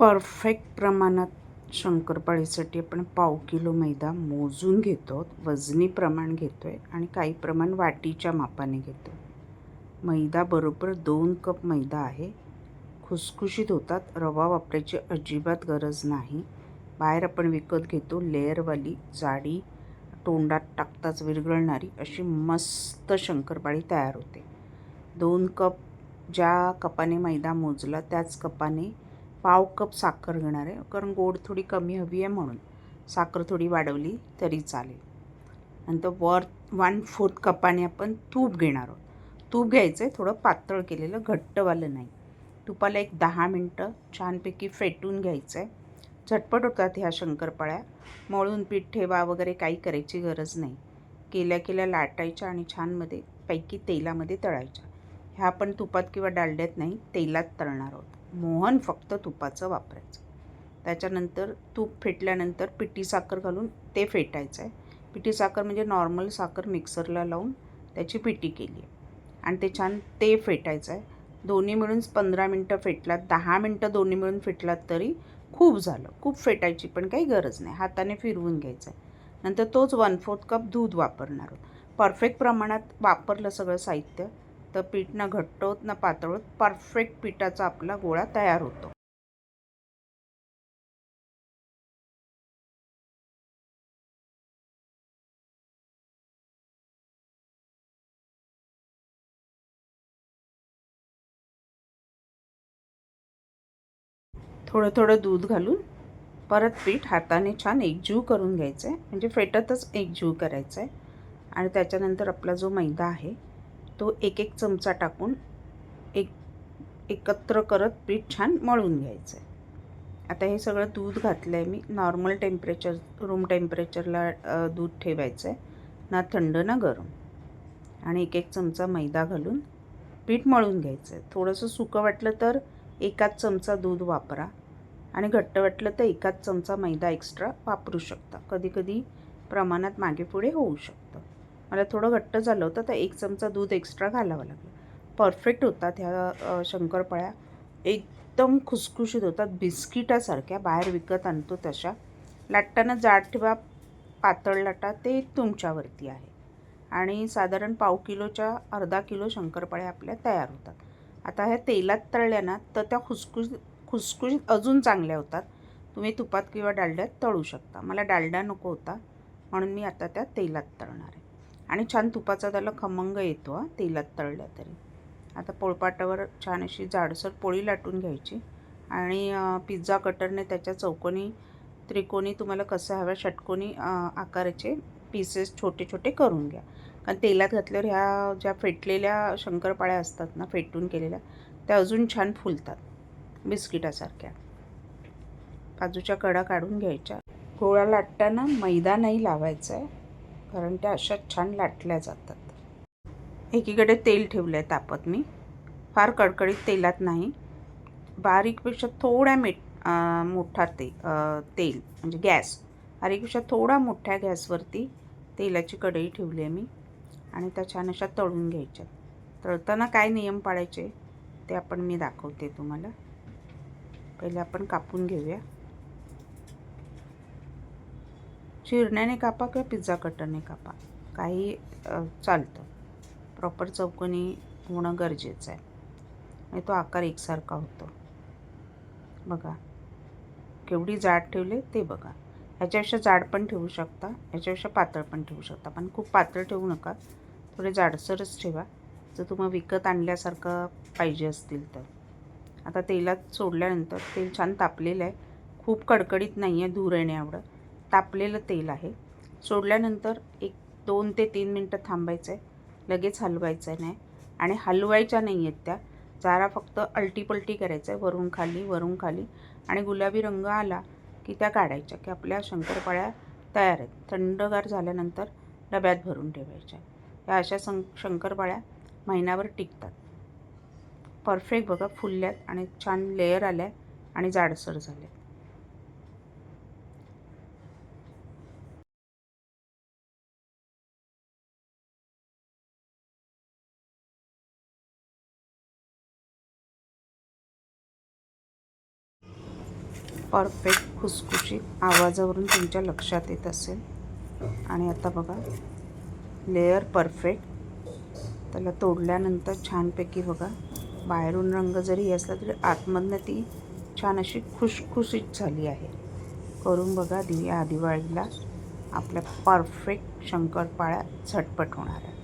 Perfect प्रमाणात शंकरपाळीसाठी आपण पाव किलो मैदा मोजून घेतो वजनी प्रमाण घेतो आहे आणि काही प्रमाण वाटीच्या मापाने घेतो मैदा बरोबर दोन कप मैदा आहे. खुसखुशीत होतात रवा वापरायची अजिबात गरज नाही. बाहेर आपण विकत घेतो लेअरवाली जाडी तोंडात टाकताच विरघळणारी अशी मस्त शंकरपाळी तयार होते. दोन कप ज्या कपाने मैदा मोजला त्याच कपाने पाव कप साखर घेणार आहे. कारण गोड थोडी कमी हवी आहे म्हणून. साखर थोडी वाढवली तरी चालेल. नंतर वर वन फोर्थ कपाने आपण तूप घेणार आहोत. तूप घ्यायचं आहे थोडं पातळ केलेलं घट्टवालं नाही. तुपाला एक दहा मिनटं छानपैकी फेटून घ्यायचं आहे झटपट होतात ह्या शंकरपाळ्या. मळून पीठ ठेवा वगैरे काही करायची गरज नाही. केल्या केल्या लाटायच्या आणि छानमध्ये पैकी तेलामध्ये तळायच्या. ह्या आपण तुपात किंवा डालड्यात नाही तेलात तळणार आहोत. मोहन फक्त तुपाचं वापरायचं. त्याच्यानंतर तूप फेटल्यानंतर पिठी साखर घालून ते फेटायचं आहे पिठी साखर म्हणजे नॉर्मल साखर मिक्सरला लावून त्याची पिठी केली आहे आणि ते छान ते फेटायचं आहे दोन्ही मिळून पंधरा मिनटं फेटलात दहा मिनटं दोन्ही मिळून फेटलात तरी खूप झालं. खूप फेटायची पण काही गरज नाही. हाताने फिरवून घ्यायचं आहे नंतर तोच वन फोर्थ कप दूध वापरणार आहोत. परफेक्ट प्रमाणात वापरलं सगळं साहित्य. तर पीठ ना घट्ट होत ना पातळ होत परफेक्ट पिठाचा आपला गोळा तयार होतो. थोडं थोडं दूध घालून परत पीठ हाताने छान एकजीव करून घ्यायचं आहे म्हणजे फेटतच एकजीव करायचं आहे आणि त्याच्यानंतर आपला जो मैदा आहे तो एक एक चमचा टाकून एक एकत्र करत पीठ छान मळून घ्यायचं आहे. आता हे सगळं दूध घातलं आहे मी नॉर्मल टेम्परेचर रूम टेम्परेचरला दूध ठेवायचं आहे. ना थंड ना गरम. आणि एक एक चमचा मैदा घालून पीठ मळून घ्यायचं आहे. थोडंसं सुकं वाटलं तर एकाच चमचा दूध वापरा. आणि घट्ट वाटलं तर एकाच चमचा मैदा एक्स्ट्रा वापरू शकता. कधीकधी प्रमाणात मागे पुढे होऊ शकतं. मला थोडं घट्ट झालं होतं तर एक चमचा दूध एक्स्ट्रा घालावं लागलं. परफेक्ट होतात ह्या शंकरपाळ्या. एकदम खुसखुशीत होतात बिस्किटासारख्या बाहेर विकत आणतो तशा. लाटताना जाड ठेवा पातळ लाटा ते तुमच्यावरती आहे. आणि साधारण पाव किलोच्या अर्धा किलो शंकरपाळ्या आपल्या तयार होतात. आता ह्या तेलात तळल्या ना तर त्या खुसखुशीत खुसखुशीत अजून चांगल्या होतात. तुम्ही तुपात किंवा डालड्यात तळू शकता. मला डालडा नको होता म्हणून मी आता त्या तेलात तळणार आहे. आणि छान तुपाचा त्याला खमंग येतो हा तेलात तळल्या तरी. आता पोळपाटावर छान अशी जाडसर पोळी लाटून घ्यायची आणि पिझ्झा कटरने त्याच्या चौकोनी त्रिकोणी तुम्हाला कसं हव्या षटकोनी आकाराचे पीसेस छोटे छोटे करून घ्या. कारण तेलात घातल्यावर ह्या ज्या फेटलेल्या शंकरपाळ्या असतात ना फेटून केलेल्या त्या अजून छान फुलतात बिस्किटासारख्या. बाजूच्या कडा काढून घ्यायच्या. गोळा लाटताना मैदा नाही लावायचा आहे कारण त्या अशा छान लाटल्या जातात. एकीकडे तेल ठेवलं आहे तापत मी. फार कडकडीत तेलात नाही. बारीकपेक्षा थोड्या मीठ मोठा ते तेल म्हणजे गॅस. बारीकपेक्षा थोडा मोठ्या गॅसवरती तेलाची कढई ठेवली आहे मी. आणि त्या छान अशा तळून घ्यायच्या. तळताना काय नियम पाळायचे ते आपण मी दाखवते तुम्हाला. पहिले आपण कापून घेऊया. चिरण्याने कापा किंवा पिझ्झा कटरने कापा. काही चालतं. प्रॉपर चौकोनी होणं गरजेचं आहे. आणि तो आकार एकसारखा होतो. बघा. केवढी जाड ठेवले ते बघा. ह्याच्यापेक्षा जाड पण ठेवू शकता. ह्याच्यापेक्षा पातळ पण ठेवू शकता. पण खूप पातळ ठेवू नका. थोडे जाडसरच ठेवा. जर तुम्हाला विकत आणल्यासारखं पाहिजे असतील तर. आता तेलात सोडल्यानंतर तेल छान तापलेलं आहे. खूप कडकडीत नाही आहे धूर येणे एवढं तापलेलं तेल आहे. सोडल्यानंतर एक दोन ते तीन मिनटं थांबायचं आहे लगेच हलवायचं नाही. आणि हलवायच्या नाही आहेत त्या. चारा फक्त अलटीपलटी करायचं आहे वरून खाली वरून खाली. आणि गुलाबी रंग आला की त्या काढायच्या की आपल्या शंकरपाळ्या तयार आहेत. थंडगार झाल्यानंतर डब्यात भरून ठेवायच्या. या अशा सं शंकरपाळ्या महिनाभर टिकतात. परफेक्ट बघा फुलल्यात आणि छान लेयर आल्या आणि जाडसर झाल्या परफेक्ट खुसखुशीत आवाजावरून तुमच्या लक्षात येत असेल. आणि आता बघा लेअर परफेक्ट. त्याला तोडल्यानंतर छानपैकी बघा बाहेरून रंग जरी असला तरी आतमधनं ती छान अशी खुशखुशीत झाली आहे. करून बघा दिया दिवाळीला आपल्या परफेक्ट शंकरपाळ्या झटपट होणार आहे